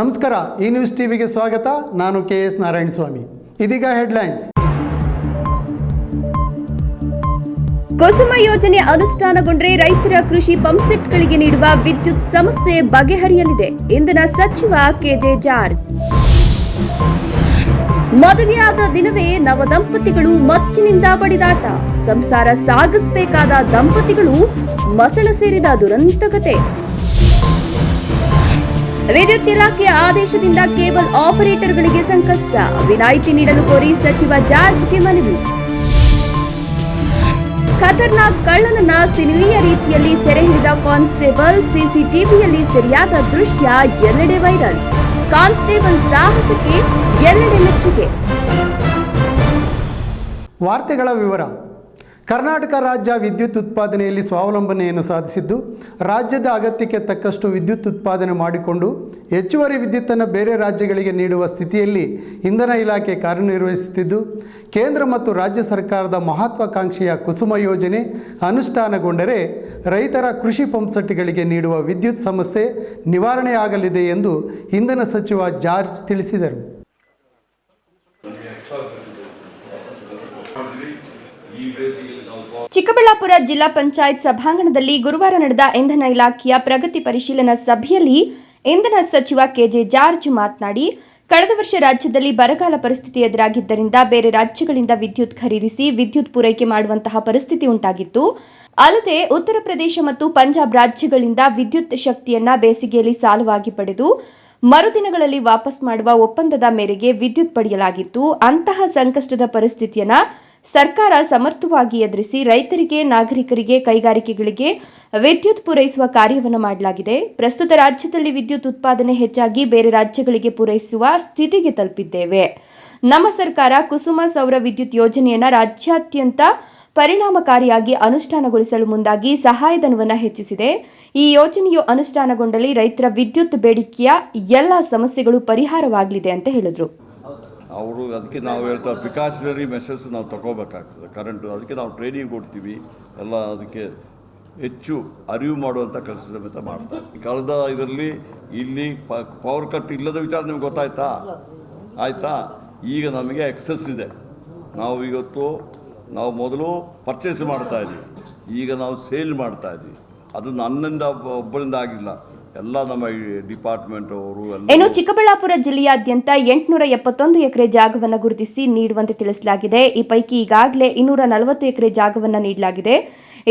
ನಮಸ್ಕಾರ, ಈ ನ್ಯೂಸ್ ಟಿವಿಗೆ ಸ್ವಾಗತ. ನಾನು ಕೆ ಎಸ್ ನಾರಾಯಣ ಸ್ವಾಮಿ ಇದೀಗ ಹೆಡ್ಲೈನ್ಸ್ ಕುಸುಮ ಯೋಜನೆ ಅನುಷ್ಠಾನಗೊಂಡ್ರೆ ರೈತರ ಕೃಷಿ ಪಂಪ್ಸೆಟ್ಗಳಿಗೆ ನೀಡುವ ವಿದ್ಯುತ್ ಸಮಸ್ಯೆ ಬಗೆಹರಿಯಲಿದೆ. ಇಂದಿನ ಸಚಿವ ಕೆಜೆ ಜಾರ್ಜ್. ಮದುವೆಯಾದ ದಿನವೇ ನವದಂಪತಿಗಳು ಮಚ್ಚಿನಿಂದ ಬಡಿದಾಟ. ಸಂಸಾರ ಸಾಗಿಸಬೇಕಾದ ದಂಪತಿಗಳು ಮಸಳ ಸೇರಿದ ದುರಂತ ಕತೆ. ವಿದ್ಯುತ್ ಇಲಾಖೆಯ ಆದೇಶದಿಂದ ಕೇಬಲ್ ಆಪರೇಟರ್ಗಳಿಗೆ ಸಂಕಷ್ಟ. ವಿನಾಯಿತಿ ನೀಡಲು ಕೋರಿ ಸಚಿವ ಜಾರ್ಜ್ಗೆ ಮನವಿ. ಖತರ್ನಾಕ್ ಕಳ್ಳನನ್ನ ಸಿನಿಮೀಯ ರೀತಿಯಲ್ಲಿ ಸೆರೆ ಹಿಡಿದ ಕಾನ್ಸ್ಟೇಬಲ್ ಸಿಸಿಟಿವಿಯಲ್ಲಿ ಸರಿಯಾದ ದೃಶ್ಯ ಎಲ್ಲೆಡೆ ವೈರಲ್. ಕಾನ್ಸ್ಟೇಬಲ್ ಸಾಹಸಕ್ಕೆ ಎಲ್ಲೆಡೆ ಮೆಚ್ಚುಗೆ. ವಾರ್ತೆಗಳ ವಿವರ. ಕರ್ನಾಟಕ ರಾಜ್ಯ ವಿದ್ಯುತ್ ಉತ್ಪಾದನೆಯಲ್ಲಿ ಸ್ವಾವಲಂಬನೆಯನ್ನು ಸಾಧಿಸಿದ್ದು, ರಾಜ್ಯದ ಅಗತ್ಯಕ್ಕೆ ತಕ್ಕಷ್ಟು ವಿದ್ಯುತ್ ಉತ್ಪಾದನೆ ಮಾಡಿಕೊಂಡು, ಹೆಚ್ಚುವರಿ ವಿದ್ಯುತ್ತನ್ನು ಬೇರೆ ರಾಜ್ಯಗಳಿಗೆ ನೀಡುವ ಸ್ಥಿತಿಯಲ್ಲಿ ಇಂಧನ ಇಲಾಖೆ ಕಾರ್ಯನಿರ್ವಹಿಸುತ್ತಿದ್ದು, ಕೇಂದ್ರ ಮತ್ತು ರಾಜ್ಯ ಸರ್ಕಾರದ ಮಹತ್ವಾಕಾಂಕ್ಷೆಯ ಕುಸುಮ ಯೋಜನೆ ಅನುಷ್ಠಾನಗೊಂಡರೆ ರೈತರ ಕೃಷಿ ಪಂಪ್ಸೆಟ್ಗಳಿಗೆ ನೀಡುವ ವಿದ್ಯುತ್ ಸಮಸ್ಯೆ ನಿವಾರಣೆಯಾಗಲಿದೆ ಎಂದು ಇಂಧನ ಸಚಿವ ಜಾರ್ಜ್ ತಿಳಿಸಿದರು. ಚಿಕ್ಕಬಳ್ಳಾಪುರ ಜಿಲ್ಲಾ ಪಂಚಾಯತ್ ಸಭಾಂಗಣದಲ್ಲಿ ಗುರುವಾರ ನಡೆದ ಇಂಧನ ಇಲಾಖೆಯ ಪ್ರಗತಿ ಪರಿಶೀಲನಾ ಸಭೆಯಲ್ಲಿ ಇಂಧನ ಸಚಿವ ಕೆಜೆ ಜಾರ್ಜ್ ಮಾತನಾಡಿ, ಕಳೆದ ವರ್ಷ ರಾಜ್ಯದಲ್ಲಿ ಬರಗಾಲ ಪರಿಸ್ಥಿತಿ ಎದುರಾಗಿದ್ದರಿಂದ ಬೇರೆ ರಾಜ್ಯಗಳಿಂದ ವಿದ್ಯುತ್ ಖರೀದಿಸಿ ವಿದ್ಯುತ್ ಪೂರೈಕೆ ಮಾಡುವಂತಹ ಪರಿಸ್ಥಿತಿ ಉಂಟಾಗಿತ್ತು. ಅಲ್ಲದೆ ಉತ್ತರ ಪ್ರದೇಶ ಮತ್ತು ಪಂಜಾಬ್ ರಾಜ್ಯಗಳಿಂದ ವಿದ್ಯುತ್ ಶಕ್ತಿಯನ್ನ ಬೇಸಿಗೆಯಲ್ಲಿ ಸಾಲವಾಗಿ ಪಡೆದು ಮರುದಿನಗಳಲ್ಲಿ ವಾಪಸ್ ಮಾಡುವ ಒಪ್ಪಂದದ ಮೇರೆಗೆ ವಿದ್ಯುತ್ ಪಡೆಯಲಾಗಿತ್ತು. ಅಂತಹ ಸಂಕಷ್ಟದ ಪರಿಸ್ಥಿತಿಯನ್ನ ಸರ್ಕಾರ ಸಮರ್ಥವಾಗಿ ಎದುರಿಸಿ ರೈತರಿಗೆ, ನಾಗರಿಕರಿಗೆ, ಕೈಗಾರಿಕೆಗಳಿಗೆ ವಿದ್ಯುತ್ ಪೂರೈಸುವ ಕಾರ್ಯವನ್ನು ಮಾಡಲಾಗಿದೆ. ಪ್ರಸ್ತುತ ರಾಜ್ಯದಲ್ಲಿ ವಿದ್ಯುತ್ ಉತ್ಪಾದನೆ ಹೆಚ್ಚಾಗಿ ಬೇರೆ ರಾಜ್ಯಗಳಿಗೆ ಪೂರೈಸುವ ಸ್ಥಿತಿಗೆ ತಲುಪಿದ್ದೇವೆ. ನಮ್ಮ ಸರ್ಕಾರ ಕುಸುಮ ಸೌರ ವಿದ್ಯುತ್ ಯೋಜನೆಯನ್ನ ರಾಜ್ಯಾದ್ಯಂತ ಪರಿಣಾಮಕಾರಿಯಾಗಿ ಅನುಷ್ಠಾನಗೊಳಿಸಲು ಮುಂದಾಗಿ ಸಹಾಯಧನವನ್ನು ಹೆಚ್ಚಿಸಿದೆ. ಈ ಯೋಜನೆಯು ಅನುಷ್ಠಾನಗೊಂಡಲ್ಲಿ ರೈತರ ವಿದ್ಯುತ್ ಬೇಡಿಕೆಯ ಎಲ್ಲ ಸಮಸ್ಯೆಗಳು ಪರಿಹಾರವಾಗಲಿದೆ ಅಂತ ಹೇಳಿದ್ರು. ಅವರು ಅದಕ್ಕೆ ನಾವು ಹೇಳ್ತಾ ಪ್ರಿಕಾಷನರಿ ಮೆಷರ್ಸ್ ನಾವು ತಗೋಬೇಕಾಗ್ತದೆ. ಕರೆಂಟು ಅದಕ್ಕೆ ನಾವು ಟ್ರೈನಿಂಗ್ ಕೊಡ್ತೀವಿ. ಎಲ್ಲ ಅದಕ್ಕೆ ಹೆಚ್ಚು ಅರಿವು ಮಾಡುವಂಥ ಕೆಲಸ ಸಮೇತ ಮಾಡ್ತಾರೆ. ಕಳೆದ ಇದರಲ್ಲಿ ಇಲ್ಲಿ ಪವರ್ ಕಟ್ ಇಲ್ಲದ ವಿಚಾರ ನಿಮ್ಗೆ ಗೊತ್ತಾಯ್ತಾ? ಆಯಿತಾ? ಈಗ ನಮಗೆ ಎಕ್ಸಸ್ ಇದೆ. ನಾವು ಇವತ್ತು, ನಾವು ಮೊದಲು ಪರ್ಚೇಸ್ ಮಾಡ್ತಾ ಇದ್ವಿ ಈಗ ನಾವು ಸೇಲ್ ಮಾಡ್ತಾ ಇದ್ದೀವಿ. ಅದು ನನ್ನಿಂದ ಒಬ್ಬ- ಒಬ್ಬರಿಂದ ಆಗಿಲ್ಲ. ಎಲ್ಲ ನಮ್ಮ ಡಿಪಾರ್ಟ್ಮೆಂಟ್ ಅವರು ಇನ್ನು ಚಿಕ್ಕಬಳ್ಳಾಪುರ ಜಿಲ್ಲೆಯಾದ್ಯಂತ ಎಂಟುನೂರ ಎಪ್ಪತ್ತೊಂದು ಎಕರೆ ಜಾಗವನ್ನು ಗುರುತಿಸಿ ನೀಡುವಂತೆ ತಿಳಿಸಲಾಗಿದೆ. ಈ ಪೈಕಿ ಈಗಾಗಲೇ ಇನ್ನೂರ ನಲವತ್ತು ಎಕರೆ ಜಾಗವನ್ನು ನೀಡಲಾಗಿದೆ.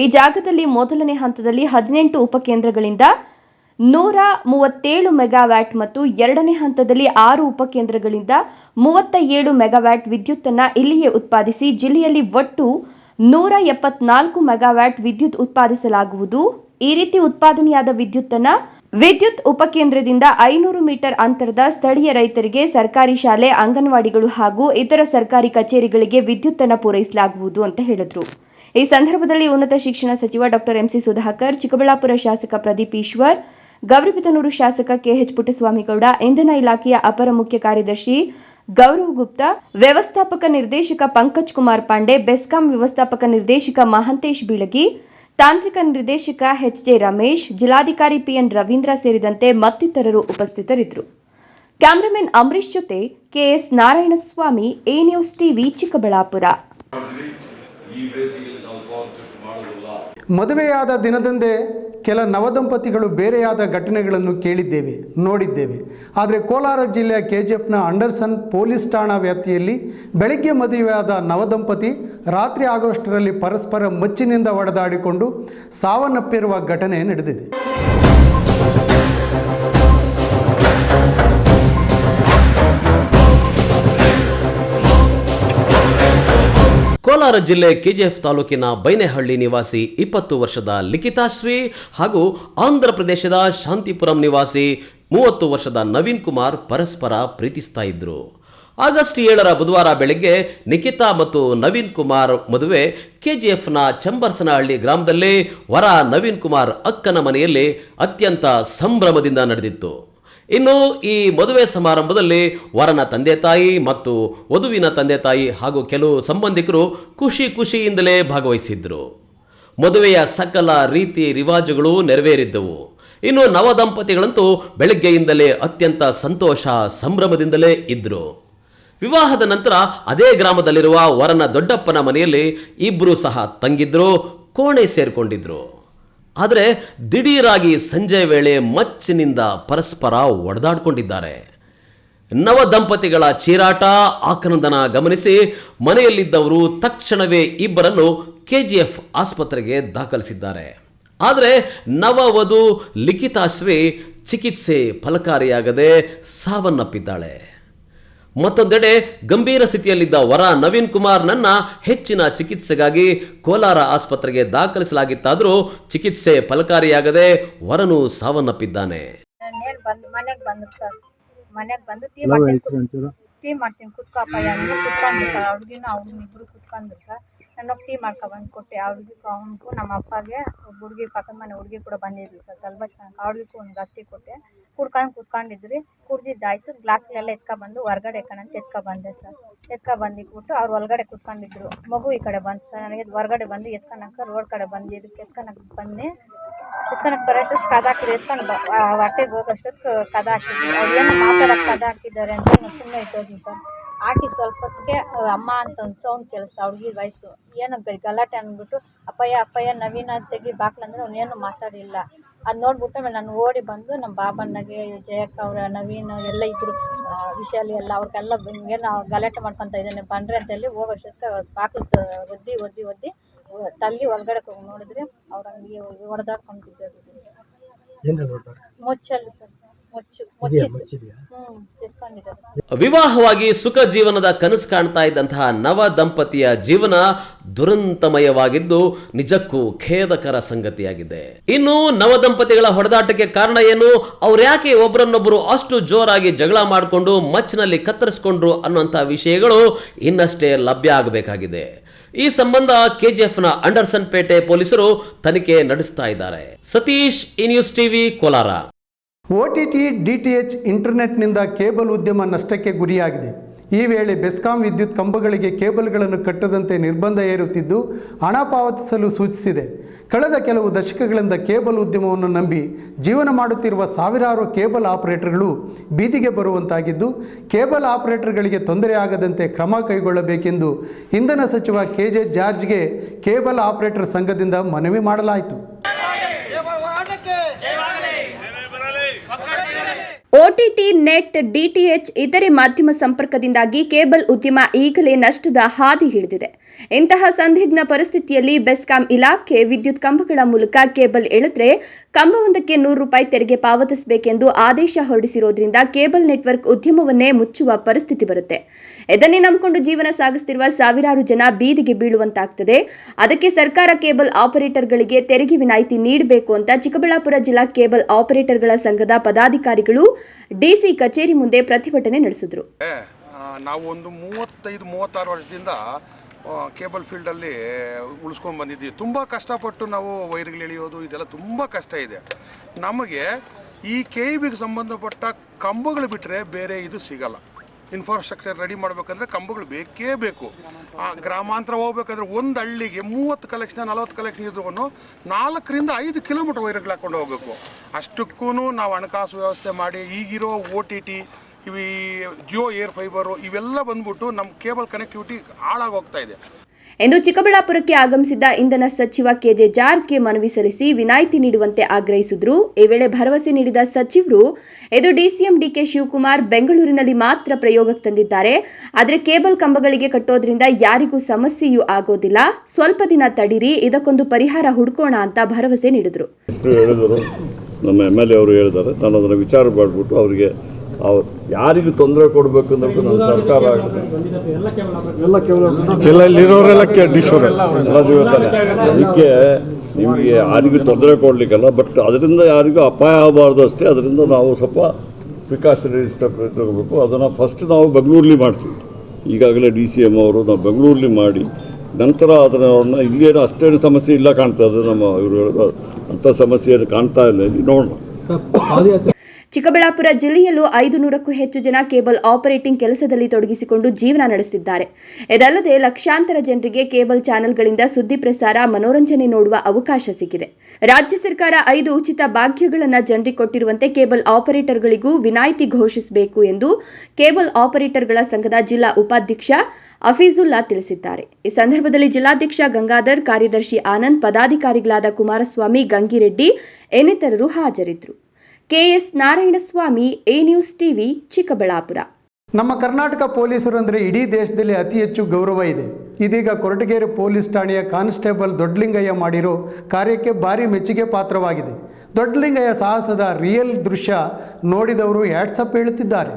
ಈ ಜಾಗದಲ್ಲಿ ಮೊದಲನೇ ಹಂತದಲ್ಲಿ ಹದಿನೆಂಟು ಉಪಕೇಂದ್ರಗಳಿಂದ ನೂರ ಮೂವತ್ತೇಳು ಮೆಗಾವ್ಯಾಟ್ ಮತ್ತು ಎರಡನೇ ಹಂತದಲ್ಲಿ ಆರು ಉಪಕೇಂದ್ರಗಳಿಂದ ಮೂವತ್ತ ಏಳು ಮೆಗಾವ್ಯಾಟ್ ವಿದ್ಯುತ್ತನ್ನ ಇಲ್ಲಿಯೇ ಉತ್ಪಾದಿಸಿ ಜಿಲ್ಲೆಯಲ್ಲಿ ಒಟ್ಟು ನೂರ ಎಪ್ಪತ್ನಾಲ್ಕು ಮೆಗಾವ್ಯಾಟ್ ವಿದ್ಯುತ್ ಉತ್ಪಾದಿಸಲಾಗುವುದು. ಈ ರೀತಿ ಉತ್ಪಾದನೆಯಾದ ವಿದ್ಯುತ್ತನ್ನ ವಿದ್ಯುತ್ ಉಪಕೇಂದ್ರದಿಂದ ಐನೂರು ಮೀಟರ್ ಅಂತರದ ಸ್ಥಳೀಯ ರೈತರಿಗೆ ಸರ್ಕಾರಿ ಶಾಲೆ, ಅಂಗನವಾಡಿಗಳು ಹಾಗೂ ಇತರ ಸರ್ಕಾರಿ ಕಚೇರಿಗಳಿಗೆ ವಿದ್ಯುತ್ತನ್ನು ಪೂರೈಸಲಾಗುವುದು ಅಂತ ಹೇಳಿದ್ರು. ಈ ಸಂದರ್ಭದಲ್ಲಿ ಉನ್ನತ ಶಿಕ್ಷಣ ಸಚಿವ ಡಾಕ್ಟರ್ ಎಂಸಿ ಸುಧಾಕರ್, ಚಿಕ್ಕಬಳ್ಳಾಪುರ ಶಾಸಕ ಪ್ರದೀಪ್ ಈಶ್ವರ್, ಗೌರಿಬಿದನೂರು ಶಾಸಕ ಕೆಎಚ್ ಪುಟ್ಟಸ್ವಾಮಿಗೌಡ, ಇಂಧನ ಇಲಾಖೆಯ ಅಪರ ಮುಖ್ಯ ಕಾರ್ಯದರ್ಶಿ ಗೌರವ್ ಗುಪ್ತಾ, ವ್ಯವಸ್ಥಾಪಕ ನಿರ್ದೇಶಕ ಪಂಕಜ್ ಕುಮಾರ್ ಪಾಂಡೆ, ಬೆಸ್ಕಾಂ ವ್ಯವಸ್ಥಾಪಕ ನಿರ್ದೇಶಕ ಮಹಾಂತೇಶ್ ಬೀಳಗಿ ತಾಂತ್ರಿಕ ನಿರ್ದೇಶಕ ಎಚ್ ಜೆ ರಮೇಶ್, ಜಿಲ್ಲಾಧಿಕಾರಿ ಪಿಎನ್ ರವೀಂದ್ರ ಸೇರಿದಂತೆ ಮತ್ತಿತರರು ಉಪಸ್ಥಿತರಿದ್ದರು. ಕ್ಯಾಮರಾಮನ್ ಅಂಬರೀಶ್ ಜೊತೆ KS Narayanaswamy, A news TV Chikkaballapur. ಮದುವೆಯಾದ ದಿನದಂದೇ ಕೆಲ ನವದಂಪತಿಗಳು ಬೇರೆಯಾದ ಘಟನೆಗಳನ್ನು ಕೇಳಿದ್ದೇವೆ, ನೋಡಿದ್ದೇವೆ. ಆದರೆ ಕೋಲಾರ ಜಿಲ್ಲೆಯ ಕೆ ಜಿ ಎಫ್ನ ಅಂಡರ್ಸನ್ ಪೊಲೀಸ್ ಠಾಣಾ ವ್ಯಾಪ್ತಿಯಲ್ಲಿ ಬೆಳಗ್ಗೆ ಮದುವೆಯಾದ ನವದಂಪತಿ ರಾತ್ರಿ ಆಗುವಷ್ಟರಲ್ಲಿ ಪರಸ್ಪರ ಮಚ್ಚಿನಿಂದ ಹೊಡೆದಾಡಿಕೊಂಡು ಸಾವನ್ನಪ್ಪಿರುವ ಘಟನೆ ನಡೆದಿದೆ. ಕೋಲಾರ ಜಿಲ್ಲೆ ಕೆಜಿಎಫ್ ತಾಲೂಕಿನ ಬೈನೆಹಳ್ಳಿ ನಿವಾಸಿ ಇಪ್ಪತ್ತು ವರ್ಷದ ಲಿಖಿತಾಶ್ರೀ ಹಾಗೂ ಆಂಧ್ರ ಪ್ರದೇಶದ ಶಾಂತಿಪುರಂ ನಿವಾಸಿ ಮೂವತ್ತು ವರ್ಷದ ನವೀನ್ ಕುಮಾರ್ ಪರಸ್ಪರ ಪ್ರೀತಿಸ್ತಾ ಇದ್ರು. ಆಗಸ್ಟ್ ಏಳರ ಬುಧವಾರ ಬೆಳಗ್ಗೆ ನಿಖಿತಾ ಮತ್ತು ನವೀನ್ ಕುಮಾರ್ ಮದುವೆ ಕೆಜಿಎಫ್ನ ಚಂಬರ್ಸನಹಳ್ಳಿ ಗ್ರಾಮದಲ್ಲಿ ವರ ನವೀನ್ ಕುಮಾರ್ ಅಕ್ಕನ ಮನೆಯಲ್ಲಿ ಅತ್ಯಂತ ಸಂಭ್ರಮದಿಂದ ನಡೆದಿತ್ತು. ಇನ್ನು ಈ ಮದುವೆ ಸಮಾರಂಭದಲ್ಲಿ ವರನ ತಂದೆ ತಾಯಿ ಮತ್ತು ವಧುವಿನ ತಂದೆ ತಾಯಿ ಹಾಗೂ ಕೆಲವು ಸಂಬಂಧಿಕರು ಖುಷಿ ಖುಷಿಯಿಂದಲೇ ಭಾಗವಹಿಸಿದ್ರು. ಮದುವೆಯ ಸಕಲ ರೀತಿ ರಿವಾಜುಗಳು ನೆರವೇರಿದ್ದವು. ಇನ್ನು ನವ ದಂಪತಿಗಳಂತೂ ಬೆಳಗ್ಗೆಯಿಂದಲೇ ಅತ್ಯಂತ ಸಂತೋಷ ಸಂಭ್ರಮದಿಂದಲೇ ಇದ್ದರು ವಿವಾಹದ ನಂತರ ಅದೇ ಗ್ರಾಮದಲ್ಲಿರುವ ವರನ ದೊಡ್ಡಪ್ಪನ ಮನೆಯಲ್ಲಿ ಇಬ್ಬರು ಸಹ ತಂಗಿದ್ರು, ಕೋಣೆ ಸೇರ್ಕೊಂಡಿದ್ರು. ಆದರೆ ದಿಢೀರಾಗಿ ಸಂಜೆ ವೇಳೆ ಮಚ್ಚಿನಿಂದ ಪರಸ್ಪರ ಒಡೆದಾಡ್ಕೊಂಡಿದ್ದಾರೆ. ನವ ದಂಪತಿಗಳ ಚೀರಾಟ, ಆಕ್ರಂದನ ಗಮನಿಸಿ ಮನೆಯಲ್ಲಿದ್ದವರು ತಕ್ಷಣವೇ ಇಬ್ಬರನ್ನು ಕೆ ಜಿ ಎಫ್ ಆಸ್ಪತ್ರೆಗೆ ದಾಖಲಿಸಿದ್ದಾರೆ. ಆದರೆ ನವವಧು ಲಿಖಿತಾಶ್ರೀ ಚಿಕಿತ್ಸೆ ಫಲಕಾರಿಯಾಗದೆ ಸಾವನ್ನಪ್ಪಿದ್ದಾಳೆ. ಮತ್ತೊಂದೆಡೆ ಗಂಭೀರ ಸ್ಥಿತಿಯಲ್ಲಿದ್ದ ವರ ನವೀನ್ ಕುಮಾರ್ನನ್ನ ಹೆಚ್ಚಿನ ಚಿಕಿತ್ಸೆಗಾಗಿ ಕೋಲಾರ ಆಸ್ಪತ್ರೆಗೆ ದಾಖಲಿಸಲಾಗಿತ್ತಾದರೂ ಚಿಕಿತ್ಸೆ ಫಲಕಾರಿಯಾಗದೆ ವರನು ಸಾವನ್ನಪ್ಪಿದ್ದಾನೆ. ನೇರ್ ಮನೆಗೆ ಬಂದ್ರು ಸರ್. ಮನೆಗೆ ಬಂದು ಟೀ ಮಾಡ್ತೀನಿ. ಕುತ್ಕೊಂಡ್ರು ಸರ್. ಅವ್ರಿಗಿನ ಅವ್ರನ್ನ ಇಬ್ರು ಕುತ್ಕೊಂಡ್ರು ಸರ್. ನಾನು ಟೀ ಮಾಡ್ಕೊಂಡ್ಬಂದು ಬಂದು ಕೊಟ್ಟೆ. ಅವ್ರಿಗೆ ಅವನಿಗೂ ನಮ್ಮ ಅಪ್ಪಗೆ ಒಬ್ಬ ಹುಡುಗಿ, ಪಕ್ಕದ ಮನೆ ಹುಡುಗಿ ಕೂಡ ಬಂದಿದ್ವಿ ಸರ್ ತಲ್ಬಚ್ ಅವ್ರಿಗೂ ಒಂದು ಗಸ್ಟಿ ಕೊಟ್ಟೆ. ಕುಡ್ಕೊಂಡು ಕುತ್ಕೊಂಡಿದ್ರಿ. ಕುಡ್ದಿದ್ದಾಯ್ತು. ಗ್ಲಾಸ್ಗಳೆಲ್ಲ ಎತ್ಕೊಬಂದು ಹೊರ್ಗಡೆ ಎಕ್ಕಣಂತ ಎತ್ಕೊಬಂದೆ ಸರ್. ಎತ್ಕೊ ಬಂದಿಟ್ಬಿಟ್ಟು ಅವ್ರು ಒಳಗಡೆ ಕುತ್ಕೊಂಡಿದ್ರು. ಮಗು ಈ ಕಡೆ ಬಂತು ಸರ್, ನನಗೆ ಹೊರಗಡೆ ಬಂದು ಎತ್ಕೊಳಕ್ಕೆ ರೋಡ್ ಕಡೆ ಬಂದು ಇದಕ್ಕೆ ಎತ್ಕೊಳಕ್ಕೆ ಬಂದೆ. ಎತ್ಕೊಳಕ್ ಬರೋಷ್ಟೊತ್ತು ಕದ ಹಾಕಿದ್ರು. ಎತ್ಕೊಂಡು ಹೊಟ್ಟೆಗೆ ಹೋಗೋಷ್ಟೊತ್ತು ಕದ ಹಾಕಿದ್ವಿ ಅವ್ರು ಏನು ಮಾತಾಡೋಕೆ ಕದ ಹಾಕಿದ್ದಾರೆ ಅಂತ ಸುಮ್ಮನೆ ಇದ್ದೋದ್ನಿ ಸರ್. ಹಾಕಿ ಸ್ವಲ್ಪ ಹೊತ್ತಿಗೆ ಅಮ್ಮ ಅಂತ ಒಂದು ಸೌಂಡ್ ಕೇಳಿಸ್ತಾ ಹುಡುಗಿ ವಯಸ್ಸು. ಏನು ಗಲಾಟೆ ಅಂದ್ಬಿಟ್ಟು ಅಪ್ಪಯ್ಯ ಅಪ್ಪಯ್ಯ ನವೀನ ತೆಗಿ ಬಾಕ್ಲಂದ್ರೆ ಅವನೇನು ಮಾತಾಡಿಲ್ಲ. ಅದು ನೋಡ್ಬಿಟ್ಟು ಆಮೇಲೆ ನಾನು ಓಡಿ ಬಂದು ನಮ್ಮ ಬಾಬಣ್ಣಗೆ ಜಯಕ್ಕ ಅವರ ನವೀನ್ ಎಲ್ಲ ಇದ್ರು ವಿಶಾಲಿ ಎಲ್ಲ ಅವ್ರಿಗೆಲ್ಲ ಹಿಂಗೇನು ಗಲಾಟೆ ಮಾಡ್ಕೊತ ಇದ್ದಾನೆ ಬಂಡ್ರೆ ಅಂತೇಳಿ ಹೋಗೋಷ್ಟಕ್ಕೆ ಬಾಕ್ಲು ಒದ್ದಿ ಒದ್ದಿ ಒದ್ದಿ ತಲ್ಲಿ ಒಳಗಡೆ ಹೋಗಿ ನೋಡಿದ್ರೆ ಅವ್ರ ಹಂಗೆ ಹೊಡೆದಾಡ್ಕೊಂಡು ಬಿದ್ದೋಗಿದ್ರು ಮುಚ್ಚಲ್ಲಿ ಸರ್. ಮುಚ್ಚು ಮುಚ್ಚಿ ಹ್ಞೂ ವಿವಾಹವಾಗಿ ಸುಖ ಜೀವನದ ಕನಸು ಕಾಣ್ತಾ ಇದ್ದಂತಹ ನವ ದಂಪತಿಯ ಜೀವನ ದುರಂತಮಯವಾಗಿದ್ದು ನಿಜಕ್ಕೂ ಖೇದಕರ ಸಂಗತಿಯಾಗಿದೆ. ಇನ್ನು ನವ ದಂಪತಿಗಳ ಹೊಡೆದಾಟಕ್ಕೆ ಕಾರಣ ಏನು? ಅವ್ರ್ಯಾಕೆ ಒಬ್ಬರನ್ನೊಬ್ಬರು ಅಷ್ಟು ಜೋರಾಗಿ ಜಗಳ ಮಾಡಿಕೊಂಡು ಮಚ್ಚಿನಲ್ಲಿ ಕತ್ತರಿಸಿಕೊಂಡ್ರು ಅನ್ನುವಂತಹ ವಿಷಯಗಳು ಇನ್ನಷ್ಟೇ ಲಭ್ಯ ಆಗಬೇಕಾಗಿದೆ. ಈ ಸಂಬಂಧ ಕೆಜಿಎಫ್ನ ಅಂಡರ್ಸನ್ ಪೇಟೆ ಪೊಲೀಸರು ತನಿಖೆ ನಡೆಸ್ತಾ ಇದ್ದಾರೆ. Satish ಇನ್ಯೂಸ್ news TV, Kolar. O T T, D T H ಇಂಟರ್ನೆಟ್ನಿಂದ cable ಉದ್ಯಮ ನಷ್ಟಕ್ಕೆ ಗುರಿಯಾಗಿದೆ. ಈ ವೇಳೆ ಬೆಸ್ಕಾಂ ವಿದ್ಯುತ್ ಕಂಬಗಳಿಗೆ ಕೇಬಲ್ಗಳನ್ನು ಕಟ್ಟದಂತೆ ನಿರ್ಬಂಧ ಏರುತ್ತಿದ್ದು ಹಣ ಪಾವತಿಸಲು ಸೂಚಿಸಿದೆ. ಕಳೆದ ಕೆಲವು ದಶಕಗಳಿಂದ ಕೇಬಲ್ ಉದ್ಯಮವನ್ನು ನಂಬಿ ಜೀವನ ಮಾಡುತ್ತಿರುವ ಸಾವಿರಾರು ಕೇಬಲ್ ಆಪರೇಟರ್ಗಳು ಬೀದಿಗೆ ಬರುವಂತಾಗಿದ್ದು, ಕೇಬಲ್ ಆಪರೇಟರ್ಗಳಿಗೆ ತೊಂದರೆ ಆಗದಂತೆ ಕ್ರಮ ಕೈಗೊಳ್ಳಬೇಕೆಂದು ಇಂಧನ ಸಚಿವ ಕೆ ಜೆ ಜಾರ್ಜ್ಗೆ ಕೇಬಲ್ ಆಪರೇಟರ್ ಸಂಘದಿಂದ ಮನವಿ ಮಾಡಲಾಯಿತು. ಒಟಿಟಿ ನೆಟ್ ಡಿಟಿಎಚ್ ಇತರೆ ಮಾಧ್ಯಮ ಸಂಪರ್ಕದಿಂದಾಗಿ ಕೇಬಲ್ ಉದ್ಯಮ ಈಗಲೇ ನಷ್ಟದ ಹಾದಿ ಹಿಡಿದಿದೆ. ಇಂತಹ ಸಂದಿಗ್ಧ ಪರಿಸ್ಥಿತಿಯಲ್ಲಿ ಬೆಸ್ಕಾಂ ಇಲಾಖೆ ವಿದ್ಯುತ್ ಕಂಬಗಳ ಮೂಲಕ ಕೇಬಲ್ ಎಳೆದ್ರೆ ಕಂಬವೊಂದಕ್ಕೆ ನೂರು ರೂಪಾಯಿ ತೆರಿಗೆ ಪಾವತಿಸಬೇಕೆಂದು ಆದೇಶ ಹೊರಡಿಸಿರೋದ್ರಿಂದ ಕೇಬಲ್ ನೆಟ್ವರ್ಕ್ ಉದ್ಯಮವನ್ನೇ ಮುಚ್ಚುವ ಪರಿಸ್ಥಿತಿ ಬರುತ್ತೆ. ಇದನ್ನೇ ನಂಬಿಕೊಂಡು ಜೀವನ ಸಾಗಿಸುತ್ತಿರುವ ಸಾವಿರಾರು ಜನ ಬೀದಿಗೆ ಬೀಳುವಂತಾಗ್ತದೆ. ಅದಕ್ಕೆ ಸರ್ಕಾರ ಕೇಬಲ್ ಆಪರೇಟರ್ಗಳಿಗೆ ತೆರಿಗೆ ವಿನಾಯಿತಿ ನೀಡಬೇಕು ಅಂತ ಚಿಕ್ಕಬಳ್ಳಾಪುರ ಜಿಲ್ಲಾ ಕೇಬಲ್ ಆಪರೇಟರ್ಗಳ ಸಂಘದ ಪದಾಧಿಕಾರಿಗಳು ಡಿಸಿ ಕಚೇರಿ ಮುಂದೆ ಪ್ರತಿಭಟನೆ ನಡೆಸಿದ್ರು. ನಾವು ಒಂದು ಮೂವತ್ತೈದು, ಮೂವತ್ತಾರು ವರ್ಷದಿಂದ ಕೇಬಲ್ ಫೀಲ್ಡಲ್ಲಿ ಉಳಿಸ್ಕೊಂಡು ಬಂದಿದ್ದೀವಿ. ತುಂಬ ಕಷ್ಟಪಟ್ಟು ನಾವು ವೈರ್ಗಳು ಎಳೆಯೋದು, ಇದೆಲ್ಲ ತುಂಬ ಕಷ್ಟ ಇದೆ. ನಮಗೆ ಈ ಕೆ ಬಿಗೆ ಸಂಬಂಧಪಟ್ಟ ಕಂಬಗಳು ಬಿಟ್ಟರೆ ಬೇರೆ ಇದು ಸಿಗಲ್ಲ. ಇನ್ಫ್ರಾಸ್ಟ್ರಕ್ಚರ್ ರೆಡಿ ಮಾಡಬೇಕಂದ್ರೆ ಕಂಬಗಳು ಬೇಕೇ ಬೇಕು. ಆ, ಗ್ರಾಮಾಂತರ ಹೋಗ್ಬೇಕಂದ್ರೆ ಒಂದು ಹಳ್ಳಿಗೆ ಮೂವತ್ತು ಕಲೆಕ್ಷನ್ ನಲವತ್ತು ಕಲೆಕ್ಷನ್ ಇದ್ರೂ ನಾಲ್ಕರಿಂದ ಐದು ಕಿಲೋಮೀಟರ್ ವೈರ್ಗಳು ಹಾಕ್ಕೊಂಡು ಹೋಗಬೇಕು. ಅಷ್ಟಕ್ಕೂ ನಾವು ಹಣಕಾಸು ವ್ಯವಸ್ಥೆ ಮಾಡಿ ಈಗಿರೋ ಓ ಟಿ ಟಿ ಇವು ಜಿಯೋ ಏರ್ ಫೈಬರು ಇವೆಲ್ಲ ಬಂದ್ಬಿಟ್ಟು ನಮ್ಮ ಕೇಬಲ್ ಕನೆಕ್ಟಿವಿಟಿ ಹಾಳಾಗೋಗ್ತಾ ಇದೆ. ಎಂದು ಚಿಕ್ಕಬಳ್ಳಾಪುರಕ್ಕೆ ಆಗಮಿಸಿದ್ದ ಇಂಧನ ಸಚಿವ ಕೆಜೆ ಜಾರ್ಜ್ಗೆ ಮನವಿ ಸಲ್ಲಿಸಿ ವಿನಾಯಿತಿ ನೀಡುವಂತೆ ಆಗ್ರಹಿಸಿದ್ರು. ಈ ವೇಳೆ ಭರವಸೆ ನೀಡಿದ ಸಚಿವರು, ಇದು ಡಿಸಿಎಂ ಡಿಕೆ ಶಿವಕುಮಾರ್ ಬೆಂಗಳೂರಿನಲ್ಲಿ ಮಾತ್ರ ಪ್ರಯೋಗಕ್ಕೆ ತಂದಿದ್ದಾರೆ. ಆದರೆ ಕೇಬಲ್ ಕಂಬಗಳಿಗೆ ಕಟ್ಟೋದ್ರಿಂದ ಯಾರಿಗೂ ಸಮಸ್ಯೆಯೂ ಆಗೋದಿಲ್ಲ. ಸ್ವಲ್ಪ ದಿನ ತಡೀರಿ, ಇದಕ್ಕೊಂದು ಪರಿಹಾರ ಹುಡ್ಕೋಣ ಅಂತ ಭರವಸೆ ನೀಡಿದ್ರು. ನಮ್ಮ ಎಂ ಎಲ್ ಎ ಅವರು ಹೇಳಿದ್ದಾರೆ. ನಾನು ಅದನ್ನು ವಿಚಾರ ಮಾಡಿಬಿಟ್ಟು ಅವರಿಗೆ ಅವ್ರು ಯಾರಿಗೂ ತೊಂದರೆ ಕೊಡಬೇಕು ಅಂದ್ರೆ ನಮ್ಮ ಸರ್ಕಾರ ಎಲ್ಲ ಇಲ್ಲಿರೋರೆಲ್ಲ ಅದಕ್ಕೆ ನಿಮಗೆ ಯಾರಿಗೂ ತೊಂದರೆ ಕೊಡಲಿಕ್ಕಲ್ಲ ಬಟ್ ಅದರಿಂದ ಯಾರಿಗೂ ಅಪಾಯ ಆಗಬಾರ್ದು ಅಷ್ಟೇ. ಅದರಿಂದ ನಾವು ಸ್ವಲ್ಪ ಪ್ರಿಕಾಷನರಿ ಸ್ಟೆಪ್ ತಗೋಬೇಕು ಅದನ್ನು ಫಸ್ಟ್ ನಾವು ಬೆಂಗಳೂರಲ್ಲಿ ಮಾಡ್ತೀವಿ. ಈಗಾಗಲೇ ಡಿ ಸಿ ಎಂ ಅವರು ನಾವು ಬೆಂಗಳೂರಲ್ಲಿ ಮಾಡಿ, ನಂತರ ಅದನ್ನು ಇಲ್ಲೇನು ಅಷ್ಟೇನು ಸಮಸ್ಯೆ ಇಲ್ಲ ಕಾಣ್ತದೆ ನಮ್ಮ ಇವರು ಅಂಥ ಸಮಸ್ಯೆ ಕಾಣ್ತಾ ಇಲ್ಲಿ. ನೋಡೋಣ. ಚಿಕ್ಕಬಳ್ಳಾಪುರ ಜಿಲ್ಲೆಯಲ್ಲೂ ಐದು ನೂರಕ್ಕೂ ಹೆಚ್ಚು ಜನ ಕೇಬಲ್ ಆಪರೇಟಿಂಗ್ ಕೆಲಸದಲ್ಲಿ ತೊಡಗಿಸಿಕೊಂಡು ಜೀವನ ನಡೆಸುತ್ತಿದ್ದಾರೆ. ಇದಲ್ಲದೆ ಲಕ್ಷಾಂತರ ಜನರಿಗೆ ಕೇಬಲ್ ಚಾನೆಲ್ಗಳಿಂದ ಸುದ್ದಿ ಪ್ರಸಾರ, ಮನೋರಂಜನೆ ನೋಡುವ ಅವಕಾಶ ಸಿಕ್ಕಿದೆ. ರಾಜ್ಯ ಸರ್ಕಾರ ಐದು ಉಚಿತ ಭಾಗ್ಯಗಳನ್ನು ಜನರಿಗೆ ಕೊಟ್ಟಿರುವಂತೆ ಕೇಬಲ್ ಆಪರೇಟರ್ಗಳಿಗೂ ವಿನಾಯಿತಿ ಘೋಷಿಸಬೇಕು ಎಂದು ಕೇಬಲ್ ಆಪರೇಟರ್ಗಳ ಸಂಘದ ಜಿಲ್ಲಾ ಉಪಾಧ್ಯಕ್ಷ ಅಫೀಜುಲ್ಲಾ ತಿಳಿಸಿದ್ದಾರೆ. ಈ ಸಂದರ್ಭದಲ್ಲಿ ಜಿಲ್ಲಾಧ್ಯಕ್ಷ ಗಂಗಾಧರ್, ಕಾರ್ಯದರ್ಶಿ ಆನಂದ್, ಪದಾಧಿಕಾರಿಗಳಾದ ಕುಮಾರಸ್ವಾಮಿ, ಗಂಗಿರೆಡ್ಡಿ, ಇನ್ನಿತರರು ಹಾಜರಿದ್ದರು. KS Narayanaswamy, A news TV, Chikkaballapur. ನಮ್ಮ ಕರ್ನಾಟಕ ಪೊಲೀಸರು ಅಂದರೆ ಇಡೀ ದೇಶದಲ್ಲಿ ಅತಿ ಹೆಚ್ಚು ಗೌರವ ಇದೆ. ಇದೀಗ ಕೊರಟಗೆರೆ ಪೊಲೀಸ್ ಠಾಣೆಯ ಕಾನ್ಸ್ಟೇಬಲ್ ದೊಡ್ಡಲಿಂಗಯ್ಯ ಮಾಡಿರೋ ಕಾರ್ಯಕ್ಕೆ ಭಾರಿ ಮೆಚ್ಚುಗೆ ಪಾತ್ರವಾಗಿದೆ. ದೊಡ್ಡಲಿಂಗಯ್ಯ ಸಾಹಸದ ರಿಯಲ್ ದೃಶ್ಯ ನೋಡಿದವರು ಹ್ಯಾಟ್ಸಪ್ ಹೇಳುತ್ತಿದ್ದಾರೆ.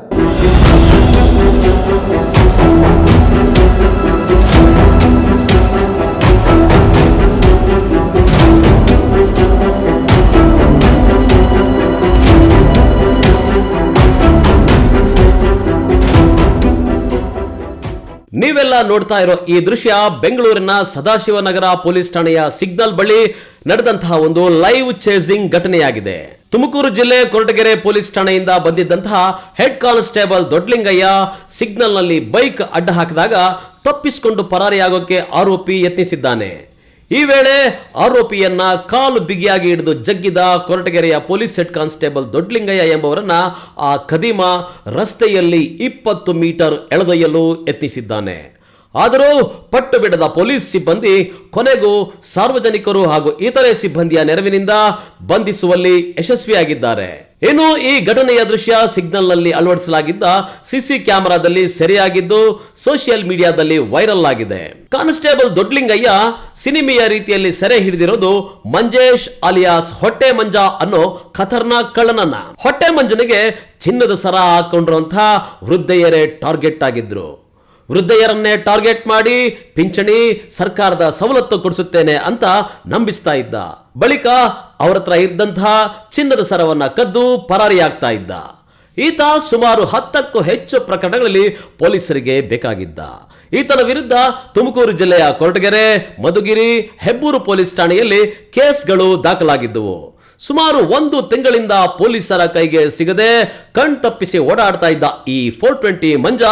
ನೀವೆಲ್ಲ ನೋಡ್ತಾ ಇರೋ ಈ ದೃಶ್ಯ ಬೆಂಗಳೂರಿನ ಸದಾಶಿವನಗರ ಪೊಲೀಸ್ ಠಾಣೆಯ ಸಿಗ್ನಲ್ ಬಳಿ ನಡೆದಂತಹ ಒಂದು ಲೈವ್ ಚೇಸಿಂಗ್ ಘಟನೆಯಾಗಿದೆ. ತುಮಕೂರು ಜಿಲ್ಲೆ ಕೊರಟಗೆರೆ ಪೊಲೀಸ್ ಠಾಣೆಯಿಂದ ಬಂದಿದ್ದಂತಹ ಹೆಡ್ ಕಾನ್ಸ್ಟೇಬಲ್ ದೊಡ್ಲಿಂಗಯ್ಯ ಸಿಗ್ನಲ್ನಲ್ಲಿ ಬೈಕ್ ಅಡ್ಡ ಹಾಕಿದಾಗ ತಪ್ಪಿಸಿಕೊಂಡು ಪರಾರಿಯಾಗೋಕೆ ಆರೋಪಿ ಯತ್ನಿಸಿದ್ದಾನೆ. ಈ ವೇಳೆ ಆರೋಪಿಯನ್ನ ಕಾಲು ಬಿಗಿಯಾಗಿ ಹಿಡಿದು ಜಗ್ಗಿದ ಕೊರಟಗೆರೆಯ ಪೊಲೀಸ್ ಹೆಡ್ ಕಾನ್ಸ್ಟೇಬಲ್ ದೊಡ್ಲಿಂಗಯ್ಯ ಎಂಬವರನ್ನ ಆ ಖದೀಮ ರಸ್ತೆಯಲ್ಲಿ ಇಪ್ಪತ್ತು ಮೀಟರ್ ಎಳೆದೊಯ್ಯಲು ಯತ್ನಿಸಿದ್ದಾನೆ. ಆದರೂ ಪಟ್ಟು ಬಿಡದ ಪೊಲೀಸ್ ಸಿಬ್ಬಂದಿ ಕೊನೆಗೂ ಸಾರ್ವಜನಿಕರು ಹಾಗೂ ಇತರೆ ಸಿಬ್ಬಂದಿಯ ನೆರವಿನಿಂದ ಬಂಧಿಸುವಲ್ಲಿ ಯಶಸ್ವಿಯಾಗಿದ್ದಾರೆ. ಇನ್ನು ಈ ಘಟನೆಯ ದೃಶ್ಯ ಸಿಗ್ನಲ್ನಲ್ಲಿ ಅಳವಡಿಸಲಾಗಿದ್ದ ಸಿಸಿ ಕ್ಯಾಮೆರಾದಲ್ಲಿ ಸೆರೆಯಾಗಿದ್ದು ಸೋಷಿಯಲ್ ಮೀಡಿಯಾದಲ್ಲಿ ವೈರಲ್ ಆಗಿದೆ. ಕಾನ್ಸ್ಟೇಬಲ್ ದೊಡ್ಲಿಂಗಯ್ಯ ಸಿನಿಮೆಯ ರೀತಿಯಲ್ಲಿ ಸೆರೆ ಹಿಡಿದಿರೋದು ಮಂಜೇಶ್ ಅಲಿಯಾಸ್ ಹೊಟ್ಟೆ ಮಂಜ ಅನ್ನೋ ಖತರ್ನಾಕ್ ಕಳ್ಳನನ್ನ. ಹೊಟ್ಟೆ ಮಂಜನಿಗೆ ಚಿನ್ನದ ಸರ ಹಾಕೊಂಡಿರುವಂತಹ ವೃದ್ಧೆಯರೇ ಟಾರ್ಗೆಟ್ ಆಗಿದ್ರು. ವೃದ್ಧೆಯರನ್ನೇ ಟಾರ್ಗೆಟ್ ಮಾಡಿ ಪಿಂಚಣಿ ಸರ್ಕಾರದ ಸವಲತ್ತು ಕೊಡಿಸುತ್ತೇನೆ ಅಂತ ನಂಬಿಸ್ತಾ ಇದ್ದ. ಬಳಿಕ ಅವರ ಹತ್ರ ಇದ್ದಂತಹ ಚಿನ್ನದ ಸರವನ್ನ ಕದ್ದು ಪರಾರಿಯಾಗ್ತಾ ಇದ್ದ. ಈತ ಸುಮಾರು ಹತ್ತಕ್ಕೂ ಹೆಚ್ಚು ಪ್ರಕರಣಗಳಲ್ಲಿ ಪೊಲೀಸರಿಗೆ ಬೇಕಾಗಿದ್ದ. ಈತನ ವಿರುದ್ಧ ತುಮಕೂರು ಜಿಲ್ಲೆಯ ಕೊರಟಗೆರೆ, ಮಧುಗಿರಿ, ಹೆಬ್ಬೂರು ಪೊಲೀಸ್ ಠಾಣೆಯಲ್ಲಿ ಕೇಸ್ಗಳು ದಾಖಲಾಗಿದ್ದವು. ಸುಮಾರು ಒಂದು ತಿಂಗಳಿಂದ ಪೊಲೀಸರ ಕೈಗೆ ಸಿಗದೆ ಕಣ್ ತಪ್ಪಿಸಿ ಓಡಾಡ್ತಾ ಇದ್ದ ಈ ಫೋರ್ ಟ್ವೆಂಟಿ ಮಂಜ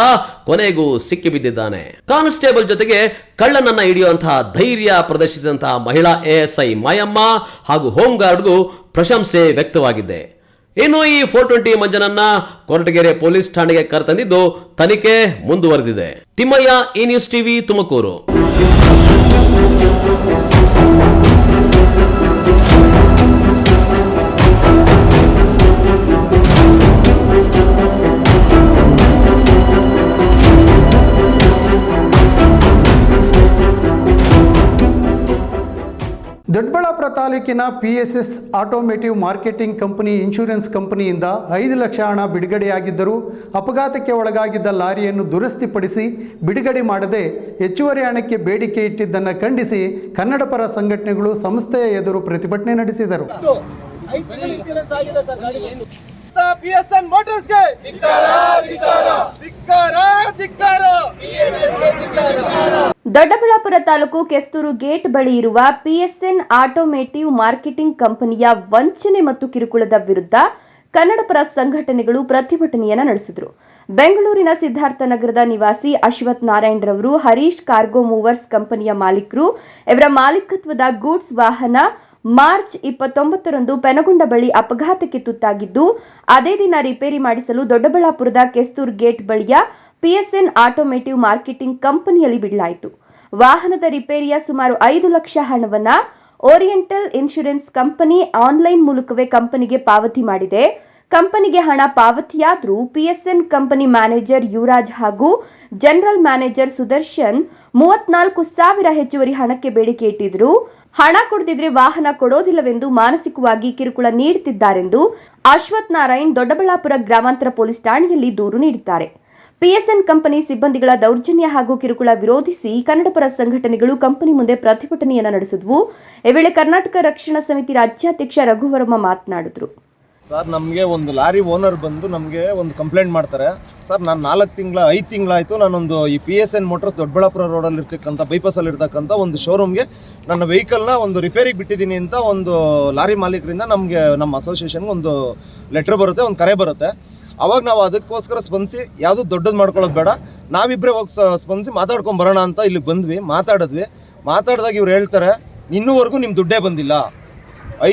ಕೊನೆಗೂ ಸಿಕ್ಕಿಬಿದ್ದಿದ್ದಾನೆ. ಕಾನ್ಸ್ಟೇಬಲ್ ಜೊತೆಗೆ ಕಳ್ಳನನ್ನ ಹಿಡಿಯುವಂತಹ ಧೈರ್ಯ ಪ್ರದರ್ಶಿಸಿದಂತಹ ಮಹಿಳಾ ಎಎಸ್ಐ ಮಾಯಮ್ಮ ಹಾಗೂ ಹೋಮ್ ಗಾರ್ಡ್ಗೂ ಪ್ರಶಂಸೆ ವ್ಯಕ್ತವಾಗಿದೆ. ಇನ್ನು ಈ ಫೋರ್ ಟ್ವೆಂಟಿ ಮಂಜನನ್ನ ಕೊರಟಗೆರೆ ಪೊಲೀಸ್ ಠಾಣೆಗೆ ಕರೆತಂದಿದ್ದು ತನಿಖೆ ಮುಂದುವರೆದಿದೆ. ತಿಮ್ಮಯ್ಯ ಈ ನ್ಯೂಸ್ ಟಿವಿ ತುಮಕೂರು. ದೊಡ್ಡಬಳ್ಳಾಪುರ ತಾಲೂಕಿನ P S S automotive marketing company insurance ಕಂಪನಿಯಿಂದ ಐದು ಲಕ್ಷ ಹಣ ಬಿಡುಗಡೆಯಾಗಿದ್ದರೂ ಅಪಘಾತಕ್ಕೆ ಒಳಗಾಗಿದ್ದ ಲಾರಿಯನ್ನು ದುರಸ್ತಿಪಡಿಸಿ ಬಿಡುಗಡೆ ಮಾಡದೆ ಹೆಚ್ಚುವರಿ ಹಣಕ್ಕೆ ಬೇಡಿಕೆ ಇಟ್ಟಿದ್ದನ್ನು ಖಂಡಿಸಿ ಕನ್ನಡ ಪರ ಸಂಘಟನೆಗಳು ಸಂಸ್ಥೆಯ ಎದುರು ಪ್ರತಿಭಟನೆ ನಡೆಸಿದರು. ಗಾಡಿಗೆ ಪಿ ಎಸ್ ಎನ್ ಮೋಟರ್ಸ್ಗೆ ದೊಡ್ಡಬಳ್ಳಾಪುರ ತಾಲೂಕು ಕೆಸ್ತೂರು ಗೇಟ್ ಬಳಿ ಇರುವ ಪಿಎಸ್ಎನ್ ಆಟೋಮೇಟಿವ್ ಮಾರ್ಕೆಟಿಂಗ್ ಕಂಪನಿಯ ವಂಚನೆ ಮತ್ತು ಕಿರುಕುಳದ ವಿರುದ್ಧ ಕನ್ನಡಪರ ಸಂಘಟನೆಗಳು ಪ್ರತಿಭಟನೆಯನ್ನು ನಡೆಸಿದರು. ಬೆಂಗಳೂರಿನ ಸಿದ್ಧಾರ್ಥ ನಗರದ ನಿವಾಸಿ ಅಶ್ವಥ್ ನಾರಾಯಣ್ ರವರು ಹರೀಶ್ ಕಾರ್ಗೋ ಮೂವರ್ಸ್ ಕಂಪನಿಯ ಮಾಲೀಕರು. ಇವರ ಮಾಲೀಕತ್ವದ ಗೂಡ್ಸ್ ವಾಹನ ಮಾರ್ಚ್ ಇಪ್ಪತ್ತೊಂಬತ್ತರಂದು ಪೆನಗೊಂಡ ಬಳಿ ಅಪಘಾತಕ್ಕೆ ತುತ್ತಾಗಿದ್ದು, ಅದೇ ದಿನ ರಿಪೇರಿ ಮಾಡಿಸಲು ದೊಡ್ಡಬಳ್ಳಾಪುರದ ಕೆಸ್ತೂರ್ ಗೇಟ್ ಬಳಿಯ ಪಿಎಸ್ಎನ್ ಆಟೋಮೇಟಿವ್ ಮಾರ್ಕೆಟಿಂಗ್ ಕಂಪನಿಯಲ್ಲಿ ಬಿಡಲಾಯಿತು. ವಾಹನದ ರಿಪೇರಿಯ ಸುಮಾರು ಐದು ಲಕ್ಷ ಹಣವನ್ನ ಓರಿಯೆಂಟಲ್ ಇನ್ಶೂರೆನ್ಸ್ ಕಂಪನಿ ಆನ್ಲೈನ್ ಮೂಲಕವೇ ಕಂಪನಿಗೆ ಪಾವತಿ ಮಾಡಿದೆ. ಕಂಪನಿಗೆ ಹಣ ಪಾವತಿಯಾದರೂ ಪಿಎಸ್ಎನ್ ಕಂಪನಿ ಮ್ಯಾನೇಜರ್ ಯುವರಾಜ್ ಹಾಗೂ ಜನರಲ್ ಮ್ಯಾನೇಜರ್ ಸುದರ್ಶನ್ ಮೂವತ್ನಾಲ್ಕು ಸಾವಿರ ಹೆಚ್ಚುವರಿ ಹಣಕ್ಕೆ ಬೇಡಿಕೆ ಇಟ್ಟಿದ್ರು. ಹಣ ಕೊಡದಿದ್ರೆ ವಾಹನ ಕೊಡೋದಿಲ್ಲವೆಂದು ಮಾನಸಿಕವಾಗಿ ಕಿರುಕುಳ ನೀಡುತ್ತಿದ್ದಾರೆಂದು ಅಶ್ವಥ್ ನಾರಾಯಣ್ ದೊಡ್ಡಬಳ್ಳಾಪುರ ಗ್ರಾಮಾಂತರ ಪೊಲೀಸ್ ಠಾಣೆಯಲ್ಲಿ ದೂರು ನೀಡಿದ್ದಾರೆ. ಪಿಎಸ್ಎನ್ ಕಂಪನಿ ಸಿಬ್ಬಂದಿಗಳ ದೌರ್ಜನ್ಯ ಹಾಗೂ ಕಿರುಕುಳ ವಿರೋಧಿಸಿ ಕನ್ನಡಪರ ಸಂಘಟನೆಗಳು ಕಂಪನಿ ಮುಂದೆ ಪ್ರತಿಭಟನೆಯನ್ನು ನಡೆಸಿದ್ವು. ಈ ವೇಳೆ ಕರ್ನಾಟಕ ರಕ್ಷಣಾ ಸಮಿತಿ ರಾಜ್ಯಾಧ್ಯಕ್ಷ ರಘುವರ್ಮ ಮಾತನಾಡಿದರು. ಸರ್, ನಮಗೆ ಒಂದು ಲಾರಿ ಓನರ್ ಬಂದು ನಮಗೆ ಒಂದು ಕಂಪ್ಲೇಂಟ್ ಮಾಡ್ತಾರೆ. ಸರ್, ನಾನು ನಾಲ್ಕು ತಿಂಗಳ, ಐದು ತಿಂಗಳಾಯಿತು ನಾನೊಂದು ಈ P S N motors Doddaballapur ರೋಡಲ್ಲಿ ಇರ್ತಕ್ಕಂಥ ಬೈಪಾಸಲ್ಲಿ ಇರ್ತಕ್ಕಂಥ ಒಂದು ಶೋರೂಮ್ಗೆ ನನ್ನ ವೆಹಿಕಲ್ನ ಒಂದು ರಿಪೇರಿಗೆ ಬಿಟ್ಟಿದ್ದೀನಿ ಅಂತ ಒಂದು ಲಾರಿ ಮಾಲೀಕರಿಂದ ನಮಗೆ ನಮ್ಮ ಅಸೋಸಿಯೇಷನ್ಗೆ ಒಂದು ಲೆಟ್ರ್ ಬರುತ್ತೆ, ಒಂದು ಕರೆ ಬರುತ್ತೆ. ಅವಾಗ ನಾವು ಅದಕ್ಕೋಸ್ಕರ ಸ್ಪಂದಿಸಿ, ಯಾವುದು ದೊಡ್ಡದು ಮಾಡ್ಕೊಳ್ಳೋದು ಬೇಡ. ನಾವಿಬ್ಬರೇ ಹೋಗಿ ಸ್ಪಂದಿಸಿ ಮಾತಾಡ್ಕೊಂಡು ಬರೋಣ ಅಂತ ಇಲ್ಲಿ ಬಂದ್ವಿ, ಮಾತಾಡಿದ್ವಿ. ಮಾತಾಡಿದಾಗ ಇವ್ರು ಹೇಳ್ತಾರೆ, ಇನ್ನೂವರೆಗೂ ನಿಮ್ಮ ದುಡ್ಡೇ ಬಂದಿಲ್ಲ.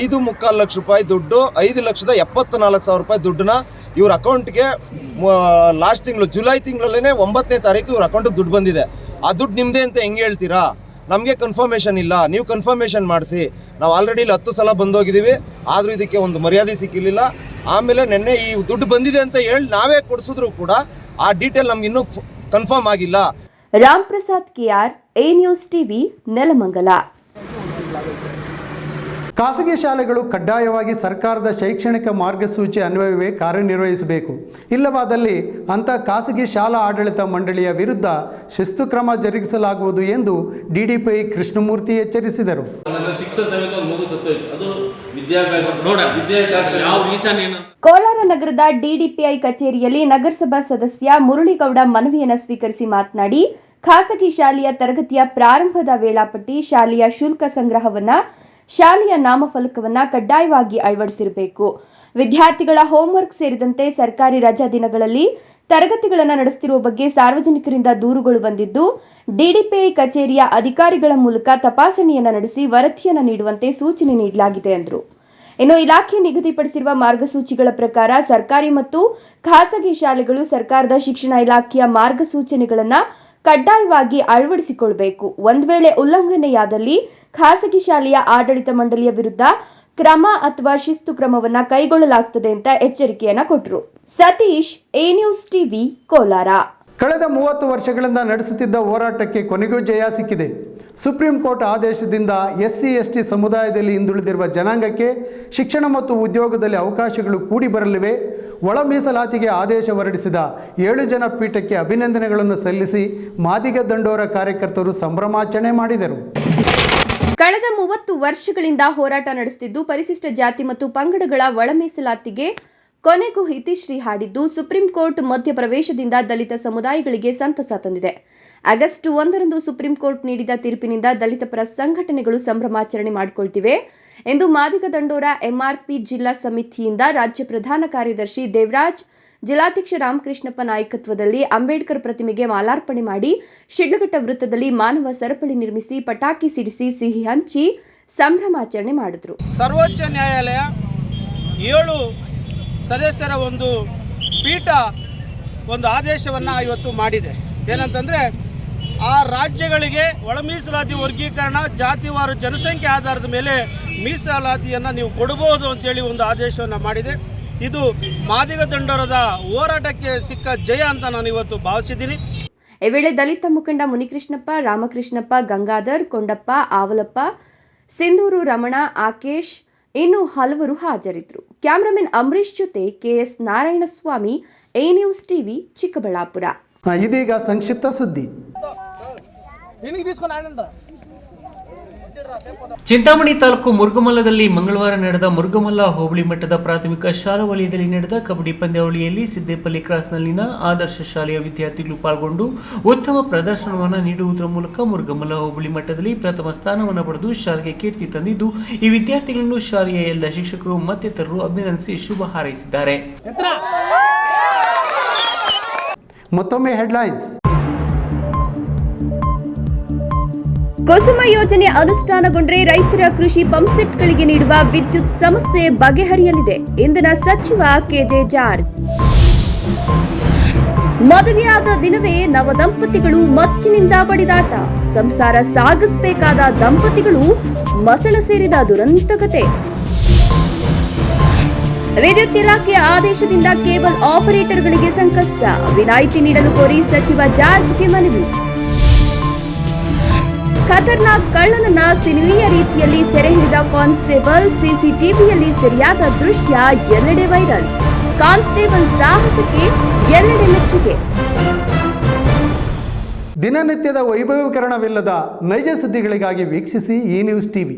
ಐದು ಮುಕ್ಕಾಲು ಲಕ್ಷ ರೂಪಾಯಿ ದುಡ್ಡು, ಐದು ಲಕ್ಷದ ಎಪ್ಪತ್ತು ನಾಲ್ಕು ಸಾವಿರ ರೂಪಾಯಿ ದುಡ್ಡನ್ನ ಇವ್ರ ಅಕೌಂಟ್ಗೆ ಲಾಸ್ಟ್ ತಿಂಗಳು, ಜುಲೈ ತಿಂಗಳಲ್ಲೇ ಒಂಬತ್ತನೇ ತಾರೀಕು ಇವ್ರ ಅಕೌಂಟಿಗೆ ದುಡ್ಡು ಬಂದಿದೆ. ಆ ದುಡ್ಡು ನಿಮ್ಮದೇ ಅಂತ ಹೆಂಗೆ ಹೇಳ್ತೀರಾ? ನಮಗೆ ಕನ್ಫರ್ಮೇಷನ್ ಇಲ್ಲ. ನೀವು ಕನ್ಫರ್ಮೇಷನ್ ಮಾಡಿಸಿ. ನಾವು ಆಲ್ರೆಡಿ ಇಲ್ಲಿ ಹತ್ತು ಸಲ ಬಂದೋಗಿದ್ದೀವಿ. ಆದರೂ ಇದಕ್ಕೆ ಒಂದು ಮರ್ಯಾದೆ ಸಿಕ್ಕಿರಲಿಲ್ಲ. ಆಮೇಲೆ ನಿನ್ನೆ ಈ ದುಡ್ಡು ಬಂದಿದೆ ಅಂತ ಹೇಳಿ ನಾವೇ ಕೊಡಿಸಿದ್ರು ಕೂಡ ಆ ಡೀಟೇಲ್ ನಮ್ಗೆ ಇನ್ನೂ ಕನ್ಫರ್ಮ್ ಆಗಿಲ್ಲ. Ram Prasad KR A news TV, Nelamangala. ಖಾಸಗಿ ಶಾಲೆಗಳು ಕಡ್ಡಾಯವಾಗಿ ಸರ್ಕಾರದ ಶೈಕ್ಷಣಿಕ ಮಾರ್ಗಸೂಚಿ ಅನ್ವಯವೇ ಕಾರ್ಯನಿರ್ವಹಿಸಬೇಕು. ಇಲ್ಲವಾದಲ್ಲಿ ಅಂಥ ಖಾಸಗಿ ಶಾಲಾ ಆಡಳಿತ ಮಂಡಳಿಯ ವಿರುದ್ಧ ಶಿಸ್ತು ಕ್ರಮ ಜರುಗಿಸಲಾಗುವುದು ಎಂದು ಡಿಡಿಪಿಐ ಕೃಷ್ಣಮೂರ್ತಿ ಎಚ್ಚರಿಸಿದರು. ನನ್ನ ಶಿಕ್ಷಣ ಸಮೇತ ಒಂದು ಮಗು ಅದು ವಿದ್ಯಾಭ್ಯಾಸ ನೋಡ ವಿದ್ಯಾಭ್ಯಾಸ ಯಾವ ರೀಸನ್ ಏನು? ಕೋಲಾರ ನಗರದ ಡಿಡಿಪಿಐ ಕಚೇರಿಯಲ್ಲಿ ನಗರಸಭಾ ಸದಸ್ಯ ಮುರಳಿಗೌಡ ಮನವಿಯನ್ನು ಸ್ವೀಕರಿಸಿ ಮಾತನಾಡಿ ಖಾಸಗಿ ಶಾಲೆಯ ತರಗತಿಯ ಪ್ರಾರಂಭದ ವೇಳಾಪಟ್ಟಿ ಶಾಲೆಯ ಶುಲ್ಕ ಸಂಗ್ರಹವನ್ನ ಶಾಲೆಯ ನಾಮಫಲಕವನ್ನ ಕಡ್ಡಾಯವಾಗಿ ಅಳವಡಿಸಿರಬೇಕು. ವಿದ್ಯಾರ್ಥಿಗಳ ಹೋಮ್ವರ್ಕ್ ಸೇರಿದಂತೆ ಸರ್ಕಾರಿ ರಜಾ ದಿನಗಳಲ್ಲಿ ತರಗತಿಗಳನ್ನು ನಡೆಸುತ್ತಿರುವ ಬಗ್ಗೆ ಸಾರ್ವಜನಿಕರಿಂದ ದೂರುಗಳು ಬಂದಿದ್ದು ಡಿಡಿಪಿಐ ಕಚೇರಿಯ ಅಧಿಕಾರಿಗಳ ಮೂಲಕ ತಪಾಸಣೆಯನ್ನು ನಡೆಸಿ ವರದಿಯನ್ನು ನೀಡುವಂತೆ ಸೂಚನೆ ನೀಡಲಾಗಿದೆ ಎಂದರು. ಇನ್ನು ಇಲಾಖೆ ನಿಗದಿಪಡಿಸಿರುವ ಮಾರ್ಗಸೂಚಿಗಳ ಪ್ರಕಾರ ಸರ್ಕಾರಿ ಮತ್ತು ಖಾಸಗಿ ಶಾಲೆಗಳು ಸರ್ಕಾರದ ಶಿಕ್ಷಣ ಇಲಾಖೆಯ ಮಾರ್ಗಸೂಚನೆಗಳನ್ನು ಕಡ್ಡಾಯವಾಗಿ ಅಳವಡಿಸಿಕೊಳ್ಬೇಕು. ಒಂದು ವೇಳೆ ಉಲ್ಲಂಘನೆಯಾದಲ್ಲಿ ಖಾಸಗಿ ಶಾಲೆಯ ಆಡಳಿತ ಮಂಡಳಿಯ ವಿರುದ್ಧ ಕ್ರಮ ಅಥವಾ ಶಿಸ್ತು ಕ್ರಮವನ್ನ ಕೈಗೊಳ್ಳಲಾಗುತ್ತದೆ ಅಂತ ಎಚ್ಚರಿಕೆಯನ್ನ ಕೊಟ್ಟರು Satish A news TV, Kolar. ಕಳೆದ ಮೂವತ್ತು ವರ್ಷಗಳಿಂದ ನಡೆಸುತ್ತಿದ್ದ ಹೋರಾಟಕ್ಕೆ ಕೊನೆಗೂ ಜಯ ಸಿಕ್ಕಿದೆ. ಸುಪ್ರೀಂ ಕೋರ್ಟ್ ಆದೇಶದಿಂದ ಎಸ್ ಸಿ ಎಸ್ ಸಮುದಾಯದಲ್ಲಿ ಹಿಂದುಳಿದಿರುವ ಜನಾಂಗಕ್ಕೆ ಶಿಕ್ಷಣ ಮತ್ತು ಉದ್ಯೋಗದಲ್ಲಿ ಅವಕಾಶಗಳು ಕೂಡಿ ಬರಲಿವೆ. ಒಳ ಮೀಸಲಾತಿಗೆ ಆದೇಶ ಹೊರಡಿಸಿದ ಏಳು ಜನ ಪೀಠಕ್ಕೆ ಅಭಿನಂದನೆಗಳನ್ನು ಸಲ್ಲಿಸಿ ಮಾದಿಗ ದಂಡೋರ ಕಾರ್ಯಕರ್ತರು ಸಂಭ್ರಮಾಚರಣೆ ಮಾಡಿದರು. ಕಳೆದ ಮೂವತ್ತು ವರ್ಷಗಳಿಂದ ಹೋರಾಟ ನಡೆಸುತ್ತಿದ್ದು ಪರಿಶಿಷ್ಟ ಜಾತಿ ಮತ್ತು ಪಂಗಡಗಳ ಒಳಮೀಸಲಾತಿಗೆ ಕೊನೆಗೂ ಹಿತಿಶ್ರೀ ಹಾಡಿದ್ದು ಸುಪ್ರೀಂ ಕೋರ್ಟ್ ಮಧ್ಯಪ್ರವೇಶದಿಂದ ದಲಿತ ಸಮುದಾಯಗಳಿಗೆ ಸಂತಸ ತಂದಿದೆ. ಆಗಸ್ಟ್ ಒಂದರಂದು ಸುಪ್ರೀಂ ಕೋರ್ಟ್ ನೀಡಿದ ತೀರ್ಪಿನಿಂದ ದಲಿತ ಪರ ಸಂಘಟನೆಗಳು ಸಂಭ್ರಮಾಚರಣೆ ಮಾಡಿಕೊಳ್ತಿವೆ ಎಂದು ಮಾದಿಗ ದಂಡೋರ ಎಂಆರ್ಪಿ ಜಿಲ್ಲಾ ಸಮಿತಿಯಿಂದ ರಾಜ್ಯ ಪ್ರಧಾನ ಕಾರ್ಯದರ್ಶಿ ದೇವರಾಜ್ ಜಿಲ್ಲಾಧ್ಯಕ್ಷ ರಾಮಕೃಷ್ಣಪ್ಪ ನಾಯಕತ್ವದಲ್ಲಿ ಅಂಬೇಡ್ಕರ್ ಪ್ರತಿಮೆಗೆ ಮಾಲಾರ್ಪಣೆ ಮಾಡಿ ಶಿಡ್ಲಘಟ್ಟ ವೃತ್ತದಲ್ಲಿ ಮಾನವ ಸರಪಳಿ ನಿರ್ಮಿಸಿ ಪಟಾಕಿ ಸಿಡಿಸಿ ಸಿಹಿ ಹಂಚಿ ಸಂಭ್ರಮಾಚರಣೆ ಮಾಡಿದರು. ಸರ್ವೋಚ್ಚ ನ್ಯಾಯಾಲಯ ಏಳು ಸದಸ್ಯರ ಒಂದು ಪೀಠ ಒಂದು ಆದೇಶವನ್ನು ಇವತ್ತು ಮಾಡಿದೆ. ಏನಂತಂದರೆ, ಆ ರಾಜ್ಯಗಳಿಗೆ ಒಳ ಮೀಸಲಾತಿ ವರ್ಗೀಕರಣ, ಜಾತಿವಾರು ಜನಸಂಖ್ಯೆ ಆಧಾರದ ಮೇಲೆ ಮೀಸಲಾತಿಯನ್ನು ನೀವು ಕೊಡಬಹುದು ಅಂತೇಳಿ ಒಂದು ಆದೇಶವನ್ನು ಮಾಡಿದೆ. ಇದು ಮಾದಿಗ ದಂಡರದ ಹೋರಾಟಕ್ಕೆ ಸಿಕ್ಕ ಜಯ ಅಂತ ನಾನು ಇವತ್ತು ಭಾವಿಸಿದ್ದೀನಿ. ಈ ವೇಳೆ ದಲಿತ ಮುಖಂಡ ಮುನಿಕೃಷ್ಣಪ್ಪ ರಾಮಕೃಷ್ಣಪ್ಪ ಗಂಗಾಧರ್ ಕೊಂಡಪ್ಪ ಆವಲಪ್ಪ ಸಿಂಧೂರು ರಮಣ ಆಕೇಶ್ ಇನ್ನು ಹಲವರು ಹಾಜರಿದ್ದರು. ಕ್ಯಾಮರಾಮನ್ ಅಂಬರೀಶ್ ಜೊತೆ KS Narayanaswamy A news TV Chikkaballapur. ಇದೀಗ ಸಂಕ್ಷಿಪ್ತ ಸುದ್ದಿ. ಚಿಂತಾಮಣಿ ತಾಲೂಕು ಮುರುಗಮಲ್ಲದಲ್ಲಿ ಮಂಗಳವಾರ ನಡೆದ ಮುರುಗಮಲ್ಲ ಹೋಬಳಿ ಮಟ್ಟದ ಪ್ರಾಥಮಿಕ ಶಾಲಾ ವಲಯದಲ್ಲಿ ನಡೆದ ಕಬಡ್ಡಿ ಪಂದ್ಯಾವಳಿಯಲ್ಲಿ ಸಿದ್ದೇಪಲ್ಲಿ ಕ್ರಾಸ್ನಲ್ಲಿನ ಆದರ್ಶ ಶಾಲೆಯ ವಿದ್ಯಾರ್ಥಿಗಳು ಪಾಲ್ಗೊಂಡು ಉತ್ತಮ ಪ್ರದರ್ಶನವನ್ನು ನೀಡುವುದರ ಮೂಲಕ ಮುರುಗಮಲ್ಲ ಹೋಬಳಿ ಮಟ್ಟದಲ್ಲಿ ಪ್ರಥಮ ಸ್ಥಾನವನ್ನು ಪಡೆದು ಶಾಲೆಗೆ ಕೀರ್ತಿ ತಂದಿದ್ದು, ಈ ವಿದ್ಯಾರ್ಥಿಗಳನ್ನು ಶಾಲೆಯ ಎಲ್ಲ ಶಿಕ್ಷಕರು ಮತ್ತಿತರರು ಅಭಿನಂದಿಸಿ ಶುಭ ಹಾರೈಸಿದ್ದಾರೆ. ಮತ್ತೊಮ್ಮೆ ಹೆಡ್ಲೈನ್ಸ್ ಕುಸುಮ ಯೋಜನೆ ಅನುಷ್ಠಾನಗೊಂಡ್ರೆ ರೈತರ ಕೃಷಿ ಪಂಪ್ಸೆಟ್ಗಳಿಗೆ ನೀಡುವ ವಿದ್ಯುತ್ ಸಮಸ್ಯೆ ಬಗೆಹರಿಯಲಿದೆ. ಇಂದಿನ ಸಚಿವ ಕೆಜೆ ಜಾರ್ಜ್. ಮದುವೆಯಾದ ದಿನವೇ ನವದಂಪತಿಗಳು ಮಚ್ಚಿನಿಂದ ಬಡಿದಾಟ. ಸಂಸಾರ ಸಾಗಿಸಬೇಕಾದ ದಂಪತಿಗಳು ಮಸಳ ಸೇರಿದ ದುರಂತಕತೆ. ವಿದ್ಯುತ್ ಇಲಾಖೆಯ ಆದೇಶದಿಂದ ಕೇಬಲ್ ಆಪರೇಟರ್ಗಳಿಗೆ ಸಂಕಷ್ಟ. ವಿನಾಯಿತಿ ನೀಡಲು ಕೋರಿ ಸಚಿವ ಜಾರ್ಜ್ಗೆ ಮನವಿ. ಖತರ್ನಾಕ್ ಕಳ್ಳನನ್ನ ಸಿನಿಮೀಯ ರೀತಿಯಲ್ಲಿ ಸೆರೆ ಹಿಡಿದ ಕಾನ್ಸ್ಟೇಬಲ್ ಸಿಸಿಟಿವಿಯಲ್ಲಿ ಸೆರೆಯಾದ ದೃಶ್ಯ ಎಲ್ಲೆಡೆ ವೈರಲ್. ಕಾನ್ಸ್ಟೇಬಲ್ ಸಾಹಸಕ್ಕೆ ಎಲ್ಲೆಡೆ ಮೆಚ್ಚುಗೆ. ದಿನನಿತ್ಯದ ವೈಭವೀಕರಣವಿಲ್ಲದ ನೈಜ ಸುದ್ದಿಗಳಿಗಾಗಿ ವೀಕ್ಷಿಸಿ ಈ ನ್ಯೂಸ್ ಟಿವಿ.